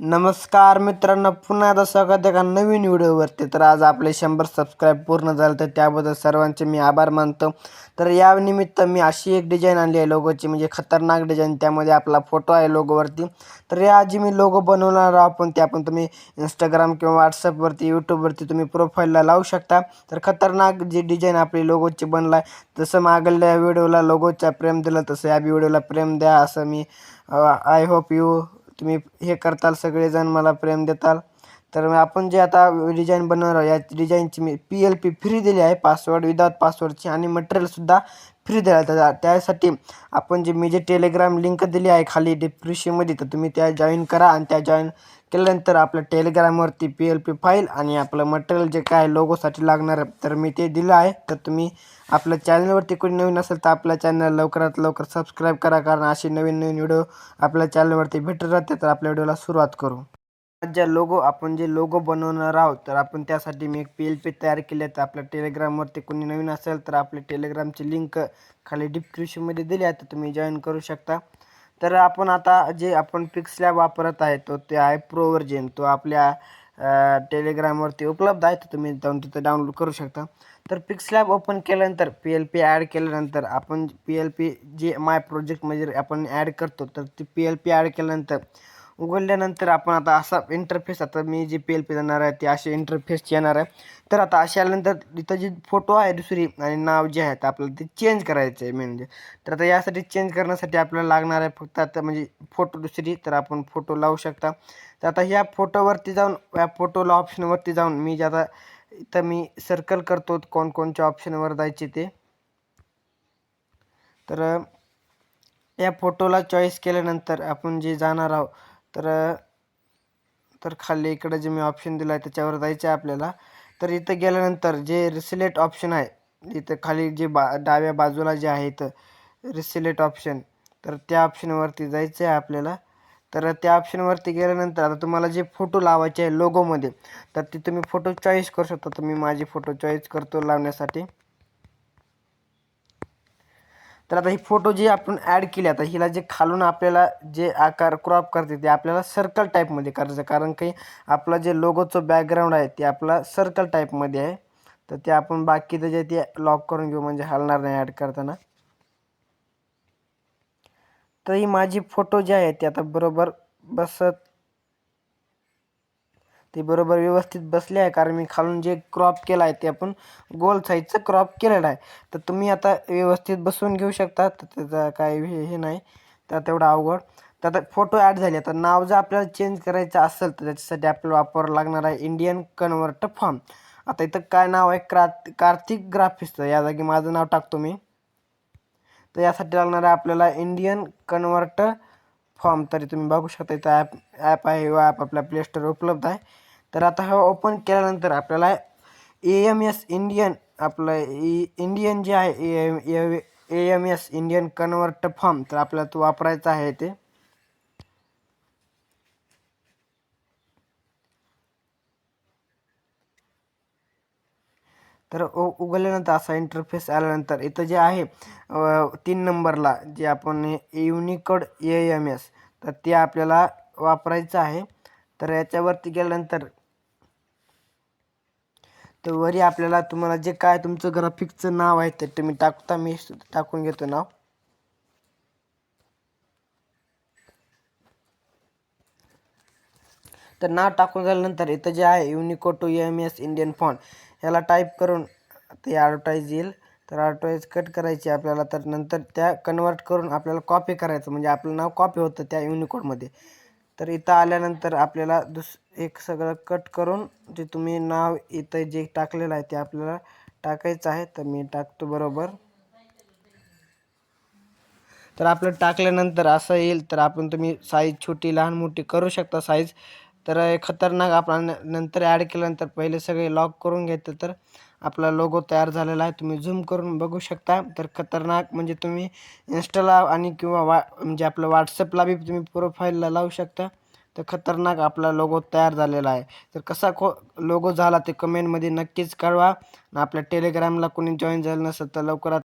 नमस्कार मित्रांनो पुन्हा एकदा स्वागत एका नवीन व्हिडिओवरती. तर आज आपले शंभर सबस्क्राईब पूर्ण झाले तर त्याबद्दल सर्वांचे मी आभार मानतो. तर या निमित्त मी अशी एक डिझाईन आणली आहे लोगोची म्हणजे खतरनाक डिझाईन त्यामध्ये आपला फोटो आहे लोगोवरती तर या आजी मी लोगो बनवणार आहोत. पण ते आपण तुम्ही इंस्टाग्राम किंवा व्हॉट्सअपवरती यूट्यूबवरती तुम्ही प्रोफाईलला लावू शकता. तर खतरनाक जी डिझाईन आपली लोगोची बनला आहे जसं मागल्या व्हिडिओला लोगोच्या प्रेम दिलं तसं या व्हिडिओला प्रेम द्या असं मी आय होप यू तुम्ही हे करताल सगळेजण मला प्रेम देताल. तर मग आपण जे आता डिझाईन बनवणार आहोत, या डिझाईनची मी पी एल पी फ्री दिली आहे. पासवर्ड विदाउट पासवर्डची आणि मटेरियलसुद्धा फ्री दिला आहे. तर त्यासाठी आपण जे मी जे टेलिग्राम लिंक दिली आहे खाली डिप्रिशीमध्ये तर तुम्ही त्या जॉईन करा आणि त्या जॉईन केल्यानंतर आपलं टेलिग्रामवरती पी एल पी फाईल आणि आपलं मटेरियल जे काय लोगोसाठी लागणार आहे तर मी ते दिलं आहे. तर तुम्ही आपल्या चॅनलवरती कोणी नवीन असेल तर आपल्या चॅनल लवकरात लवकर सबस्क्राईब करा कारण असे नवीन नवीन व्हिडिओ आपल्या चॅनलवरती भेटत राहते. तर आपल्या व्हिडिओला सुरुवात करू. ज्या लोगो आपण जे लोगो बनवणार आहोत तर आपण त्यासाठी मी एक पी एल पी तयार केले तर आपल्या टेलिग्रामवरती कोणी नवीन असेल तर आपल्या टेलिग्रामची लिंक खाली डिस्क्रिप्शनमध्ये दिली आहे. तर तुम्ही जॉईन करू शकता. तर आपण आता जे आपण पिक्सलॅब वापरत आहे तो ते आहे प्रो व्हर्जन तो आपल्या टेलिग्रामवरती उपलब्ध आहे तर तुम्ही जाऊन तिथं डाउनलोड करू शकता. तर पिक्सलॅब ओपन केल्यानंतर पी एल पी ॲड केल्यानंतर आपण पी एल पी जे माय प्रोजेक्टमध्ये आपण ॲड करतो तर ती पी एल पी ॲड केल्यानंतर उघडल्यानंतर आपण आता असा इंटरफेस आता मी जे पी एल पी जाणार आहे ते असे इंटरफेस येणार आहे. तर आता असे आल्यानंतर तिथं जी फोटो आहे दुसरी आणि नाव जे आहे तर आपल्याला ते चेंज करायचं आहे मेन म्हणजे. तर आता यासाठी चेंज करण्यासाठी आपल्याला लागणार आहे फक्त आता म्हणजे फोटो दुसरी तर आपण फोटो लावू शकता. तर आता ह्या फोटोवरती जाऊन या फोटोला ऑप्शनवरती जाऊन मी जे आता इथं मी सर्कल करतो कोणकोणच्या ऑप्शनवर जायचे ते. तर या फोटोला चॉईस केल्यानंतर आपण जे जाणार आहोत तर तर खाली इकडं जे मी ऑप्शन दिलं आहे त्याच्यावर जायचं आहे आपल्याला. तर इथं गेल्यानंतर जे रिसिलेट ऑप्शन आहे इथं खाली जे बा डाव्या बाजूला जे आहे इथं रिसिलेट ऑप्शन तर त्या ऑप्शनवरती जायचं आहे आपल्याला. तर त्या ऑप्शनवरती गेल्यानंतर आता तुम्हाला जे फोटो लावायचे आहे लोगोमध्ये तर ते तुम्ही फोटो चॉईस करू शकता. तुम्ही माझे फोटो चॉईस करतो लावण्यासाठी. तर आता ही फोटो जी आपण ॲड केली आता हिला जे खालून आपल्याला जे आकार क्रॉप करते ते आपल्याला सर्कल टाईपमध्ये करायचं कारण काही आपला जे लोगोचं बॅकग्राऊंड आहे ते आपला सर्कल टाईपमध्ये आहे. तर ते आपण बाकीचं जे ते लॉक करून घेऊ म्हणजे हलणार नाही ॲड करताना. तर ही माझी फोटो जे आहे ते आता बरोबर बसत ते बरोबर व्यवस्थित बसले आहे कारण मी खालून जे क्रॉप केलं आहे ते आपण गोल साईजचं क्रॉप केलेलं आहे. तर तुम्ही आता व्यवस्थित बसवून घेऊ शकता तर त्याचा काय हे हे नाही. तर तेवढं अवघड. तर आता फोटो ॲड झाले. तर नाव जर आपल्याला चेंज करायचं असेल तर त्याच्यासाठी आपल्याला वापरावं लागणार आहे इंडियन कन्वर्ट फॉर्म आता इथं काय नाव आहे? क्रात कार्तिक ग्राफिक्सचं या जागी माझं नाव टाकतो मी. तर यासाठी लागणार आहे आपल्याला इंडियन कन्वर्ट फॉर्म तरी तुम्ही बघू शकता. इथं ॲप ॲप आहे व ॲप आपल्या प्ले स्टोर उपलब्ध आहे. तर आता हा ओपन केल्यानंतर आपल्याला ए एम एस इंडियन आपलं e, इ इंडियन जे आहे A M A M S Indian convert form तर आपल्याला तो वापरायचा आहे ते तर उ उघडल्यानंतर असा इंटरफेस आल्यानंतर इथं जे आहे तीन नंबरला जे आपण युनिकोड ए एम एस तर ते आपल्याला वापरायचं आहे. तर याच्यावरती गेल्यानंतर तर वरी आपल्याला तुम्हाला जे काय तुमचं ग्राफिकचं नाव आहे ते तुम्ही टाकता मी टाकून घेतो नाव. तर नाव टाकून झाल्यानंतर इथं जे आहे Unicode to M S Indian font ह्याला टाईप करून ते ॲडवर्टाईज येईल. तर ॲडवर्टाईज कट करायची आपल्याला. तर नंतर त्या कन्वर्ट करून आपल्याला कॉपी करायचं. म्हणजे आपलं नाव कॉपी होतं त्या युनिकोडमध्ये तर इथं आल्यानंतर आपल्याला दुस एक सगळं कट करून जे तुम्ही नाव इथं जे टाकलेलं आहे ते आपल्याला टाकायचं आहे. तर मी टाकतो बरोबर. तर आपलं टाकल्यानंतर असं येईल. तर आपण तुम्ही साईज छोटी लहान मोठी करू शकता. साईज तर खतरनाक आपण नंतर ॲड केल्यानंतर पहिले सगळे लॉक करून घेतं तर आपला लोगो तयार झालेला आहे. तुम्ही झूम करून बघू शकता. तर खतरनाक म्हणजे तुम्ही इन्स्टाला आणि किंवा वा म्हणजे आपलं व्हॉट्सअपला बी तुम्ही प्रोफाईलला लावू शकता. तर खतरनाक आपला लोगो तयार झालेला आहे. तर कसा खो लोगो झाला ते कमेंटमध्ये नक्कीच कळवा. आपल्या टेलिग्रामला कोणी जॉईन झालं नसेल तर लवकरात